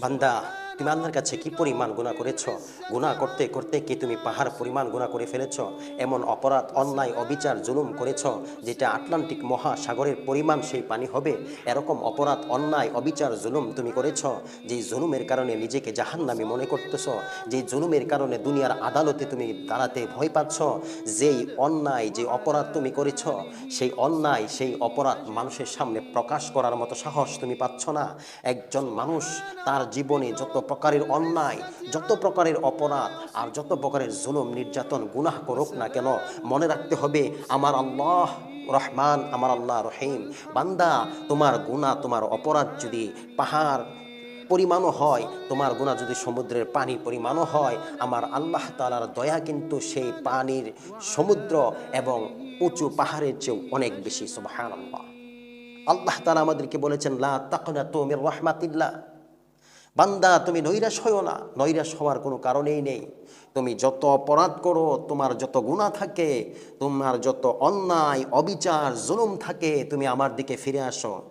বান্দা তুমি আল্লাহর কাছে কি পরিমাণ গুণা করেছ? গুণা করতে করতে কি তুমি পাহাড় পরিমাণ গুণা করে ফেলেছ? এমন অপরাধ, অন্যায়, অবিচার, জুলুম করেছ যেটা আটলান্টিক মহাসাগরের পরিমাণ সেই পানি হবে? এরকম অপরাধ, অন্যায়, অবিচার, জুলুম তুমি করেছ যেই জুলুমের কারণে নিজেকে জাহান্নামি মনে করতেছ? যেই জুলুমের কারণে দুনিয়ার আদালতে তুমি দাঁড়াতে ভয় পাচ্ছ? যেই অন্যায়, যে অপরাধ তুমি করেছ, সেই অন্যায়, সেই অপরাধ মানুষের সামনে প্রকাশ করার মতো সাহস তুমি পাচ্ছ না। একজন মানুষ তার জীবনে যত প্রকারের অন্যায়, যত প্রকারের অপরাধ আর যত প্রকারের জুলুম, নির্যাতন, গুনাহ করুক না কেন, মনে রাখতে হবে, আমার আল্লাহ রহমান, আমার আল্লাহ রহিম। বান্দা, তোমার গুনাহ, তোমার অপরাধ যদি পাহাড় পরিমাণও হয়, তোমার গুণা যদি সমুদ্রের পানি পরিমাণও হয়, আমার আল্লাহ তালার দয়া কিন্তু সেই পানির সমুদ্র এবং উঁচু পাহাড়ের চেয়েও অনেক বেশি সুবাহান আল্লাহ তালা আমাদেরকে বলেছেন, লা তাকনা তোমের রহমাতিল্লাহ। বান্দা, তুমি নৈরাশ হও না। নৈরাশ হওয়ার কোনো কারণেই নেই। তুমি যত অপরাধ করো, তোমার যত গুণা থাকে, তোমার যত অন্যায়, অবিচার, জুলুম থাকে, তুমি আমার দিকে ফিরে আসো।